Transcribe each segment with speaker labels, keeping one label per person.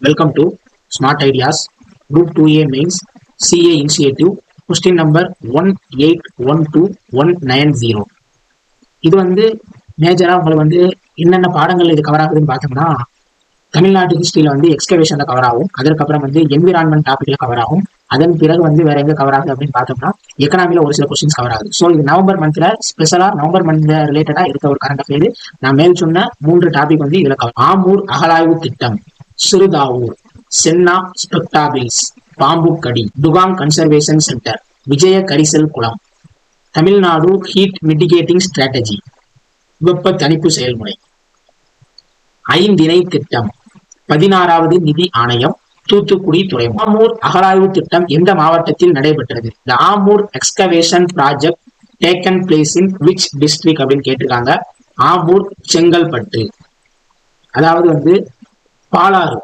Speaker 1: Welcome to Smart Ideas Group 2A Mains CA Initiative Question number 1812190 இது வந்து மேஜராக உங்களுக்கு வந்து என்னென்ன பாடங்கள் இது கவர் ஆகுதுன்னு பார்த்தோம்னா தமிழ்நாட்டு ஹிஸ்ட்ரியில் வந்து எக்ஸ்கவேஷனில் கவர் ஆகும். அதற்கப்புறம் வந்து என்விரான்மெண்ட் டாப்பிக்கில் கவர் ஆகும். அதன் பிறகு வந்து வேற எங்க கவர் ஆகுது அப்படின்னு பார்த்தோம்னா எக்கனாமில ஒரு சில கொஸ்டின்ஸ் கவர் ஆகுது. ஸோ இது நவம்பர் மந்த்ல ஸ்பெஷலா நவம்பர் மந்த்ல ரிலேட்டடா இருக்க ஒரு கரண்ட் அஃபேர் நான் மேல் சொன்ன மூன்று டாபிக் வந்து இதுல ஆமூர் அகலாய்வு திட்டம். Siruthavur Senna spectabilis பாம்புக்கடி dugong conservation centre Vijaya Karisal Kulam Tamil Nadu heat mitigating strategy வெப்ப தணிப்பு செயல்முறை. ஐந்திணை திட்டம் பதினாறாவது நிதி ஆணையம் தூத்துக்குடி துறைமுகம். ஆமூர் அகழாய்வு திட்டம் எந்த மாவட்டத்தில் நடைபெற்றது? The Amur excavation project taken place in which district அப்படின்னு கேட்டிருக்காங்க. ஆமூர் செங்கல்பட்டு. அதாவது வந்து பாலாறு.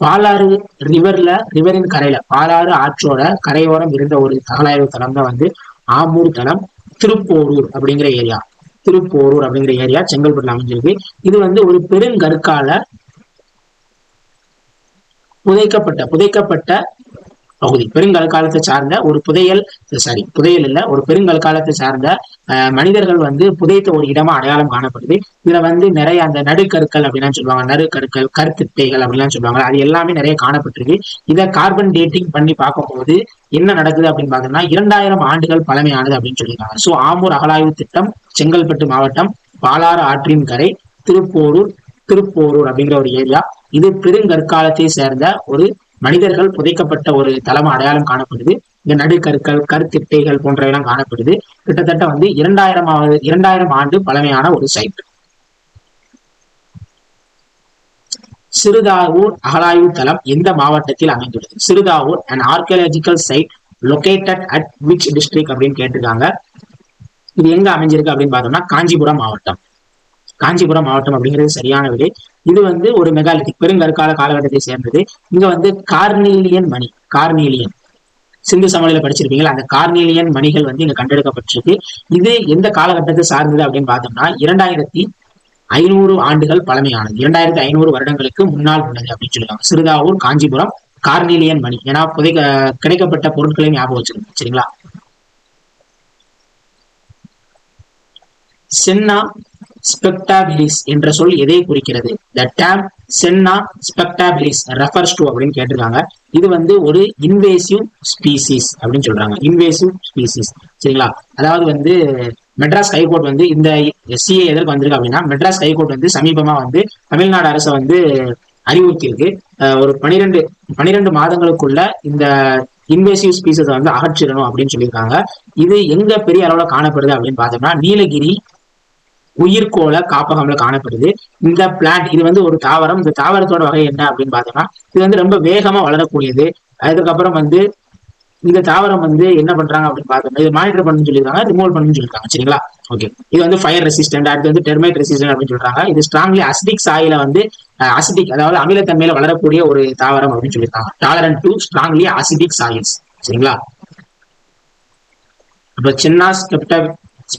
Speaker 1: பாலாறு ரிவர்ல ரிவரின் கரையில பாலாறு ஆற்றோட கரையோரம் இருந்த ஒரு தகலாய்வு தளம் தான் வந்து ஆமூர் தளம் திருப்போரூர் அப்படிங்கிற ஏரியா திருப்போரூர் அப்படிங்கிற ஏரியா செங்கல்பட்டுல அமைஞ்சிருக்கு. இது வந்து ஒரு பெருங்கற்கால புதைக்கப்பட்ட புதைக்கப்பட்ட பகுதி. பெருங்கற்காலத்தை சார்ந்த ஒரு புதையல் சாரி புதையல் இல்ல ஒரு பெருங்கற்காலத்தை சார்ந்த மனிதர்கள் வந்து புதைத்த ஒரு இடமா அடையாளம் காணப்படுது. இதுல வந்து நிறைய அந்த நடுக்கற்கள் அப்படிலாம் சொல்லுவாங்க. நடுக்கற்கள் கருத்துப்பைகள் அப்படிலாம் சொல்லுவாங்க. அது எல்லாமே நிறைய காணப்பட்டிருக்கு. இதை கார்பன் டேட்டிங் பண்ணி பார்க்கும்போது என்ன நடக்குது அப்படின்னு பார்த்தோம்னா இரண்டாயிரம் ஆண்டுகள் பழமையானது அப்படின்னு சொல்லியிருக்காங்க. ஸோ ஆமூர் அகலாய்வு திட்டம் செங்கல்பட்டு மாவட்டம் பாலாறு ஆற்றின் கரை திருப்போரூர் திருப்போரூர் அப்படிங்கிற ஒரு ஏரியா. இது பெருங்கற்காலத்தை சேர்ந்த ஒரு மனிதர்கள் புதைக்கப்பட்ட ஒரு தளம் அடையாளம் காணப்படுது. இந்த நடுக்கற்கள் கருத்திட்டைகள் போன்றவையெல்லாம் காணப்படுது. கிட்டத்தட்ட வந்து இரண்டாயிரம் இரண்டாயிரம் ஆண்டு பழமையான ஒரு சைட். சிறுதாவூர் அகலாய்வு தளம் எந்த மாவட்டத்தில் அமைந்துள்ளது? Siruthavur and archaeological site located at which district அப்படின்னு கேட்டிருக்காங்க. இது எங்க அமைஞ்சிருக்கு அப்படின்னு பார்த்தோம்னா காஞ்சிபுரம் மாவட்டம். காஞ்சிபுரம் மாவட்டம் அப்படிங்கிறது சரியான விடை. இது வந்து ஒரு மெகாலித்திக் பெருங்கற்கால காலகட்டத்தை சேர்ந்தது. இங்க வந்து கார்னீலியன் மணி கார்னீலியன். சிந்து சமவெளியில படிச்சிருப்பீங்களா? அந்த கார்னீலியன் மணிகள் வந்து இங்க கண்டெடுக்கப்பட்டிருக்கு. இது எந்த காலகட்டத்தை சார்ந்தது அப்படின்னு பார்த்தோம்னா இரண்டாயிரத்தி ஐநூறு ஆண்டுகள் பழமையானது. இரண்டாயிரத்தி ஐநூறு வருடங்களுக்கு முன்னால் உள்ளது அப்படின்னு சொல்லுவாங்க. சிறுதாவூர் காஞ்சிபுரம் கார்னீலியன் மணி. ஏன்னா புதை கிடைக்கப்பட்ட பொருட்களையும் ஞாபகம் வச்சிருக்கோம் சரிங்களா? சென்னா ஸ்பெக்டாபிலிஸ் என்ற சொல் எதை குறிக்கிறது? The term Senna spectabilis refers to அப்படின்னு கேட்டிருக்காங்க. இது வந்து ஒரு இன்வேசிவ் ஸ்பீசிஸ் அப்படின்னு சொல்றாங்க. இன்வேசிவ் ஸ்பீசிஸ் சரிங்களா? அதாவது வந்து மெட்ராஸ் ஹைகோர்ட் வந்து இந்த எஸ்சிஏ எதற்கு வந்திருக்கு அப்படின்னா மெட்ராஸ் ஹைகோர்ட் வந்து சமீபமா வந்து தமிழ்நாடு அரசை வந்து அறிவுறுத்தியிருக்கு. ஒரு பனிரெண்டு பனிரெண்டு மாதங்களுக்குள்ள இந்த இன்வேசிவ் ஸ்பீசஸ் வந்து அகற்றிடணும் அப்படின்னு சொல்லியிருக்காங்க. இது எங்க பெரிய அளவுல காணப்படுது அப்படின்னு பார்த்தோம்னா நீலகிரி உயிர்கோள காப்பகம்ல காணப்படுது. இந்த பிளான்ட் இது வந்து ஒரு தாவரம். இந்த தாவரத்தோட வகை என்ன அப்படின்னு பார்த்தோம்னா இது வந்து ரொம்ப வேகமா வளரக்கூடியது. அதுக்கப்புறம் வந்து இந்த தாவரம் வந்து என்ன பண்றாங்க அப்படின்னு பார்த்தோம்னா இது மானிட்டர் பண்ணணும்னு சொல்லியிருக்காங்க ரிமூவ் பண்ணணும்னு சொல்லியிருக்காங்க. சரிங்களா? ஓகே இது வந்து ஃபயர் ரெசிஸ்டன்ட் அடுத்து வந்து டெர்மைட் ரெசிஸ்டன்ட் அப்படின்னு சொல்றாங்க. இது ஸ்ட்ராங்லி அசிடிக் சாயில வந்து அசிடிக் அதாவது அமிலத்தன்மையில வளரக்கூடிய ஒரு தாவரம் அப்படின்னு சொல்லியிருக்காங்க. Tolerant to strongly acidic soils சரிங்களா? அப்ப சின்னா ஸ்டெப்டா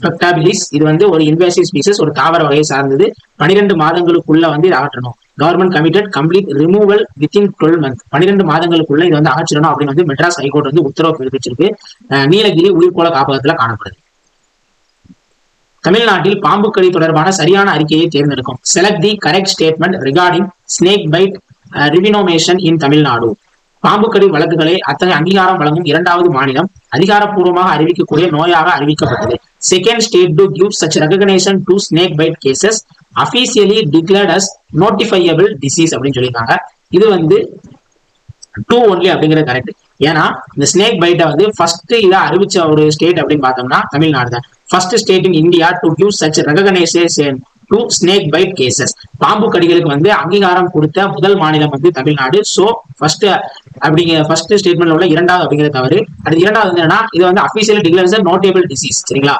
Speaker 1: ஸ்பெக்டாபிலிஸ் இது வந்து ஒரு இன்வேசிவ் ஸ்பீசஸ் ஒரு தாவர வகையை சார்ந்தது. பனிரெண்டு மாதங்களுக்குள்ள வந்து இதை அகற்றணும் government committed complete removal within twelve month பன்னிரெண்டு மாதங்களுக்குள்ள இது வந்து அகற்றணும் அப்படின்னு வந்து மெட்ராஸ் ஹைகோர்ட் வந்து உத்தரவு பிறப்பிச்சிருக்கு. அஹ் நீலகிரி உயிர்கோள காப்பகத்துல காணப்படுது. தமிழ்நாட்டில் பாம்புக்கடி தொடர்பான சரியான அறிக்கையை தேர்ந்தெடுக்கும். Select the correct statement regarding snake bite envenomation in Tamil Nadu. பாம்புக்கடி வழக்குகளை அத்தகைய அங்கீகாரம் வழங்கும் இரண்டாவது மாநிலம் அதிகாரப்பூர்வமாக அறிவிக்கக்கூடிய நோயாக அறிவிக்கப்பட்டது. Second state to give such recognition to snake bite cases officially declared as notifiable disease அப்படின்னு சொல்லியிருக்காங்க. இது வந்து டூ ஒன்லி அப்படிங்கிறது கரெக்ட் ஏன்னா இந்த ஸ்னேக் பைட்டை வந்து ஃபர்ஸ்ட் இதை அறிவிச்ச ஒரு ஸ்டேட் அப்படின்னு பார்த்தோம்னா தமிழ்நாடு தான். First state in India to give such recognition to snake bite cases பாம்பு கடிகளுக்கு வந்து அங்கீகாரம் கொடுத்த முதல் மாநிலம் வந்து தமிழ்நாடு. சோ ஃபர்ஸ்ட் அப்படிங்கிற ஃபர்ஸ்ட் ஸ்டேட்மெண்ட்ல உள்ள இரண்டாவது அப்படிங்கிற தவறு. அடுத்து இரண்டாவது வந்து என்னன்னா இது வந்து அபிஷியல் டிக்ளேர்ஸ் நோட்டேபிள் டிசீஸ் சரிங்களா?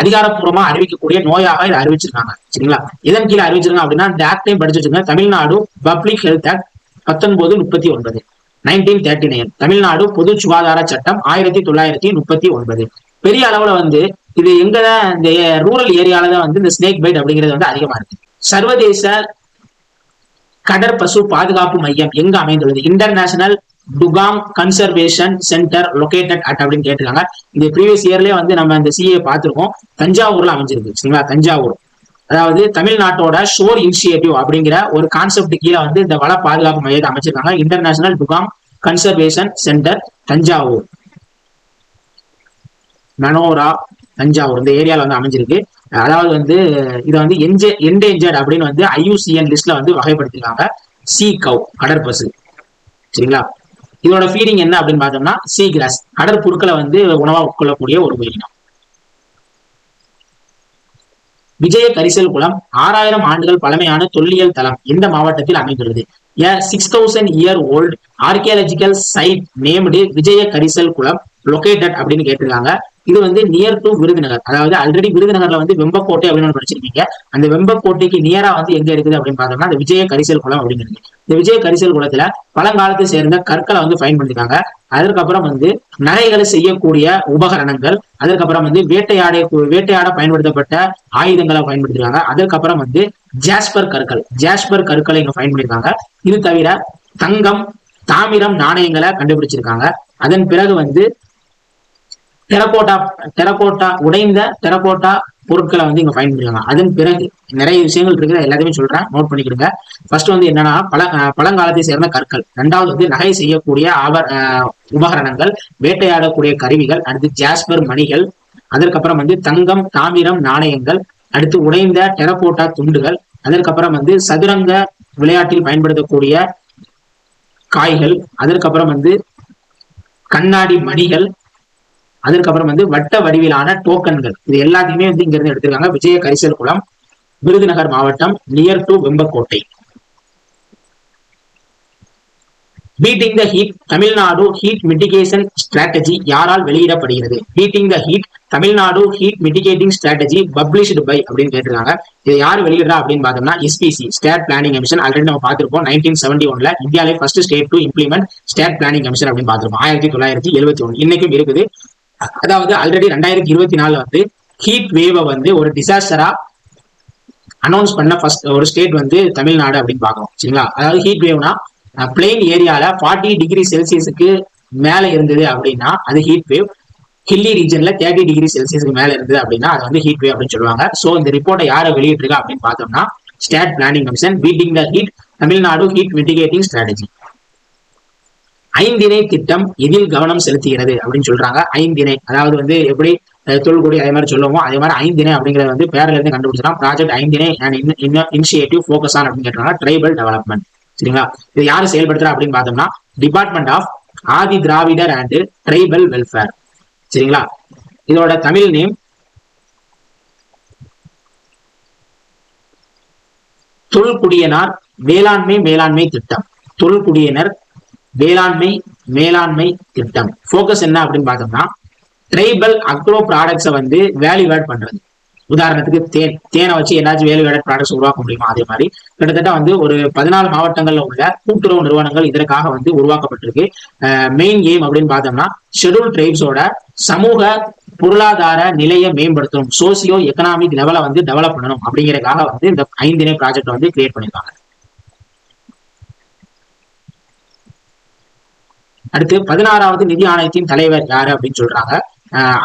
Speaker 1: அதிகாரப்பூர்வமா அறிவிக்கக்கூடிய நோயாக இதை அறிவிச்சிருக்காங்க சரிங்களா? இதன் கீழே அறிவிச்சிருக்காங்க அப்படின்னா இந்த ஆக்டையும் படிச்சு தமிழ்நாடு பப்ளிக் ஹெல்த் ஆக்ட் பத்தொன்பது முப்பத்தி ஒன்பது நைன்டீன் தேர்ட்டி நைன் தமிழ்நாடு பொது சுகாதார சட்டம் ஆயிரத்தி தொள்ளாயிரத்தி முப்பத்தி ஒன்பது. பெரிய அளவுல வந்து இது எங்க இந்த ரூரல் ஏரியால தான் வந்து இந்த ஸ்னேக் பைட் அப்படிங்கிறது வந்து அதிகமா இருக்கு. சர்வதேச கடற்பசு பாதுகாப்பு மையம் எங்க அமைந்துள்ளது? International dugong conservation centre located at அப்படின்னு கேட்டிருக்காங்க. இந்த ப்ரீவியஸ் இயர்லயே வந்து நம்ம இந்த சிஏ பார்த்திருக்கோம். தஞ்சாவூர்ல அமைஞ்சிருக்கு சரிங்களா? தஞ்சாவூர். அதாவது தமிழ்நாட்டோட ஷோர் இனிஷியேட்டிவ் அப்படிங்கிற ஒரு கான்செப்ட் கீழே வந்து இந்த வள பாதுகாப்பு மையத்தை அமைச்சிருக்காங்க. International dugong conservation centre Thanjavur. Manora Thanjavur இந்த ஏரியால வந்து அமைஞ்சிருக்கு. அதாவது வந்து இதை வந்து என்ஜே என்டேஞ்சர்ட் அப்படின்னு வந்து ஐயூசிஎன் லிஸ்ட்ல வந்து வகைப்படுத்திருக்காங்க. சி கவ் கடற்பசு சரிங்களா? இதோட ஃபீடிங் என்ன அப்படின்னு பார்த்தோம்னா சி கிராஸ் கடற்புற்களை வந்து உணவா உட்கொள்ளக்கூடிய ஒரு உயிரினம். விஜய கரிசல் குளம் ஆறாயிரம் ஆண்டுகள் பழமையான தொல்லியல் தளம் எந்த மாவட்டத்தில் அமைந்துள்ளது? A six thousand year old archaeological site named Vijaya Karisal Kulam located அப்படின்னு கேட்டிருக்காங்க. இது வந்து நியர் டு விருதுநகர். அதாவது ஆல்ரெடி விருதுநகர்ல வந்து வெம்பக்கோட்டை அப்படின்னு ஒண்ணு அந்த வெம்பக்கோட்டைக்கு நியரா வந்து எங்க இருக்குது அப்படின்னு பார்த்தோம்னா அந்த விஜய கரிசல் குளம் அப்படின்னு இந்த விஜய கரிசல் குளத்துல பழங்காலத்தை சேர்ந்த கற்களை வந்து பயன்படுத்திருக்காங்க அதற்கப்புறம் வந்து நகைகளை செய்யக்கூடிய உபகரணங்கள் அதற்கப்புறம் வந்து வேட்டையாட வேட்டையாட பயன்படுத்தப்பட்ட ஆயுதங்களை பயன்படுத்திருக்காங்க. அதற்கப்புறம் வந்து ஜாஸ்பர் கற்கள் ஜாஸ்பர் கற்களை இங்க பயன்படுத்திருக்காங்க இது தவிர தங்கம் தாமிரம் நாணயங்களை கண்டுபிடிச்சிருக்காங்க. அதன் பிறகு வந்து டெரகோட்டா டெரகோட்டா உடைந்த டெரகோட்டா பொருட்களை வந்து இங்க பயன்படுத்திருக்காங்க அதன் பிறகு நிறைய விஷயங்கள் இருக்குது எல்லாத்தையுமே சொல்றேன். நோட் பண்ணிக்கிடுங்க. ஃபர்ஸ்ட் வந்து என்னன்னா பழ பழங்காலத்தை சேர்ந்த கற்கள். ரெண்டாவது வந்து நகை செய்யக்கூடிய ஆபர் உபகரணங்கள் வேட்டையாடக்கூடிய கருவிகள் அடுத்து ஜாஸ்பர் மணிகள் அதற்கப்புறம் வந்து தங்கம் தாமிரம் நாணயங்கள் அடுத்து உடைந்த டெரகோட்டா துண்டுகள் அதற்கப்புறம் வந்து சதுரங்க விளையாட்டில் பயன்படுத்தக்கூடிய காய்கள் அதற்கப்புறம் வந்து கண்ணாடி மணிகள் அதற்கப்புறம் வந்து வட்ட வடிவிலான டோக்கன்கள் இது எல்லாத்தையுமே வந்து இங்க இருந்து எடுத்திருக்காங்க. விஜய கரிசல் குளம் விருதுநகர் மாவட்டம் near to Vembakottai beating the heat Tamil Nadu heat mitigation strategy யாரால் வெளியிடப்படுகிறது? Beating the heat Tamil Nadu heat mitigating strategy published by அப்படின்னு கேட்டிருக்காங்க. இதை யார் வெளியிடுறா அப்படின்னு பார்த்தோம்னா SPC state planning commission already நம்ம பார்த்திருப்போம். நைன்டீன் செவன்டி ஒன்ல இந்தியாவிலே first state to implement state planning commission அப்படின்னு பார்த்திருப்போம். ஆயிரத்தி தொள்ளாயிரத்தி எழுபத்தி ஒன்று இன்னைக்கும் இருக்குது. அதாவது ஆல்ரெடி ரெண்டாயிரத்தி இருபத்தி நாலுல வந்து ஹீட் வேவை வந்து ஒரு டிசாஸ்டரா அனௌன்ஸ் பண்ண ஃபர்ஸ்ட் ஒரு ஸ்டேட் வந்து தமிழ்நாடு அப்படின்னு பாக்குறோம் சரிங்களா? அதாவது ஹீட் வேவ்னா பிளெயின் ஏரியால ஃபார்ட்டி டிகிரி செல்சியஸுக்கு மேல இருந்தது அப்படின்னா அது ஹீட் வேவ் ஹில்லி ரீஜன்ல தேர்ட்டி டிகிரி செல்சியஸ்க்கு மேல இருந்தது அப்படின்னா அது வந்து ஹீட் வேவ் அப்படின்னு சொல்லுவாங்க. சோ இந்த ரிப்போர்ட்டை யாரை வெளியிட்டிருக்கா அப்படின்னு பார்த்தோம்னா state planning commission beating the heat Tamil Nadu heat mitigating strategy ஐந்திணை திட்டம் எதில் கவனம் செலுத்துகிறது அப்படின்னு சொல்றாங்க. ஐந்திணை அதாவது வந்து எப்படி தொல்குடி அதே மாதிரி சொல்லுவோம் அதே மாதிரி ஐந்திணை அப்படிங்கறது வந்து பேரில இருந்து கண்டுபிடிச்சிடலாம். Project Ainthinai and initiative focus on அப்படின்னு கேட்டாங்க ட்ரைபல் டெவலப்மெண்ட் சரிங்களா? இது யாரு செயல்படுத்துறா அப்படின்னு பார்த்தோம்னா department of Adi Dravidar and tribal welfare சரிங்களா? இதோட தமிழ் நேம் தொல்குடியனார் வேளாண்மை மேலாண்மை திட்டம். தொல்குடியினர் வேளாண்மை மேலாண்மை திட்டம். ஃபோக்கஸ் என்ன அப்படின்னு பார்த்தோம்னா ட்ரைபல் அக்ரோ ப்ராடக்ட்ஸை வந்து வேல்யூ ஆட் பண்றது. உதாரணத்துக்கு தேன் தேனை வச்சு ஏதாச்சும் வேல்யூ ஆடட் ப்ராடக்ட்ஸ் உருவாக்க முடியுமா? அதே மாதிரி கிட்டத்தட்ட வந்து ஒரு பதினாலு மாவட்டங்கள்ல உள்ள கூட்டுறவு நிறுவனங்கள் இதற்காக வந்து உருவாக்கப்பட்டிருக்கு. மெயின் எய்ம் அப்படின்னு பார்த்தோம்னா ஷெடியூல் ட்ரைப்ஸோட சமூக பொருளாதார நிலையை மேம்படுத்தணும். சோசியோ எக்கனாமிக் லெவலை வந்து டெவலப் பண்ணணும் அப்படிங்கறதுக்காக வந்து இந்த ஐந்திணை ப்ராஜெக்ட் வந்து கிரியேட் பண்ணிருக்காங்க. அடுத்து பதினாறாவது நிதி ஆணையத்தின் தலைவர் யாரு அப்படின்னு சொல்றாங்க?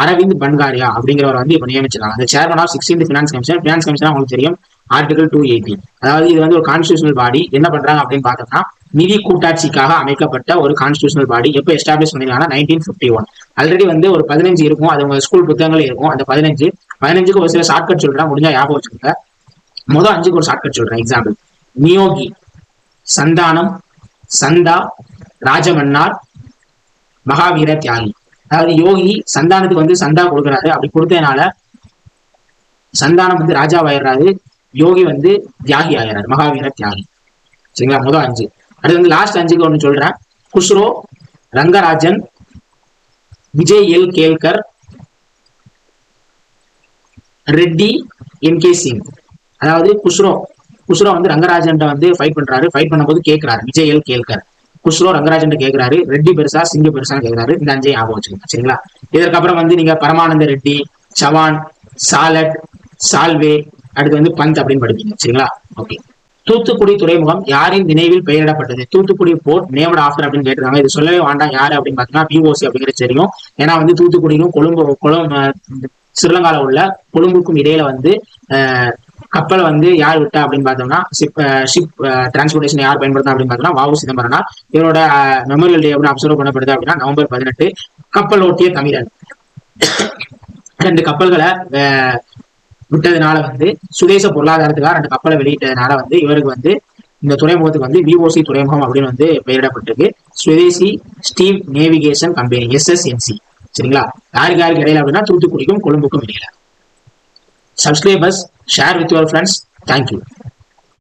Speaker 1: அரவிந்த் பன்காரியா அப்படிங்கிறவர் வந்து இப்ப நியமிச்சிருக்காங்க. அந்த chairman of sixteen finance commission finance commission உங்களுக்கு தெரியும். ஆர்டிகல் டூ எயிட்டி அதாவது இது வந்து ஒரு கான்ஸ்டியூஷனல் பாடி என்ன பண்றாங்க அப்படின்னு பார்த்தோம்னா நிதி கூட்டாட்சிக்காக அமைக்கப்பட்ட ஒரு கான்ஸ்டியூஷனல் பாடி எப்போ எஸ்டாப்ளிஷ் பண்ணிருக்காங்கன்னா நைன்டீன் ஃபிஃப்டி ஒன் ஆல்ரெடி வந்து ஒரு பதினஞ்சு இருக்கும். அது உங்க ஸ்கூல் புத்தகங்கள் இருக்கும். அந்த பதினஞ்சு பதினஞ்சுக்கு ஒரு சில ஷார்ட்கட் சொல்றேன். முடிஞ்சா ஞாபகம் வச்சுக்கோங்க. முதல் அஞ்சுக்கு ஒரு ஷார்ட்கட் சொல்றேன். எக்ஸாம்பிள் நியோகி சந்தானம் சந்தா ராஜமன்னார் மகாவீர தியாகி. அதாவது யோகி சந்தானத்துக்கு வந்து சந்தா கொடுக்குறாரு. அப்படி கொடுத்ததுனால சந்தானம் வந்து ராஜாவாயிடுறாரு. யோகி வந்து தியாகி ஆயிடுறாரு. மகாவீர தியாகி. சரிங்களா? முதல் அஞ்சு. அடுத்து வந்து லாஸ்ட் அஞ்சுக்கு ஒன்று சொல்றேன். Khusro Rangarajan Vijay L Kelkar Reddy N K Singh. அதாவது குஸ்ரோ குஸ்ரோ வந்து ரங்கராஜன் வந்து ஃபைட் பண்றாரு. ஃபைட் பண்ணும்போது கேட்கிறாரு விஜய் எல் கேல்கர். குஷ்ரோ ரங்கராஜன் கேட்கிறாரு ரெட்டி பெருசா சிங்க பெருசா கேட்கிறாரு இந்த அஞ்சையும் ஞாபகம் வச்சுக்கோங்க சரிங்களா? இதற்கப்புறம் வந்து நீங்க பரமானந்த ரெட்டி சவான் சாலட் சால்வே அடுத்து வந்து பந்த் அப்படின்னு படிப்பீங்க சரிங்களா? ஓகே. தூத்துக்குடி துறைமுகம் யாரின் நினைவில் பெயரிடப்பட்டது? தூத்துக்குடி போர்ட் நேம்ட் ஆஃப்டர் அப்படின்னு கேட்டிருக்காங்க. இது சொல்லவே வேண்டாம் யாரு அப்படின்னு பார்த்தீங்கன்னா பிஓசி அப்படிங்கிறது தெரியும். ஏன்னா வந்து தூத்துக்குடிக்கும் கொழும்பு கொழும்பு ஸ்ரீலங்கால உள்ள கொழும்புக்கும் இடையில வந்து அஹ், கப்பலை வந்து யார் விட்டா அப்படின்னு பார்த்தோம்னா ஷிப் ஷிப் டிரான்ஸ்போர்டேஷன் யார் பயன்படுத்தா அப்படின்னு பார்த்தோம்னா வாவு சிதம்பரனா இவரோட மெமோரியல் டே எப்படி அப்சர்வ் பண்ணப்படுது அப்படின்னா நவம்பர் பதினெட்டு கப்பல் ஓட்டிய தமிழன். ரெண்டு கப்பல்களை விட்டதுனால வந்து சுதேச பொருளாதாரத்துக்காக ரெண்டு கப்பலை வெளியிட்டதுனால வந்து இவருக்கு வந்து இந்த துறைமுகத்துக்கு வந்து விஓசி துறைமுகம் அப்படின்னு வந்து பெயரிடப்பட்டிருக்கு. Swadeshi steam navigation company SSNC சரிங்களா? யாருக்கு யாருக்கு இடையில அப்படின்னா தூத்துக்குடிக்கும் கொழும்புக்கும் இடையில. subscribe us, share with your friends. Thank you.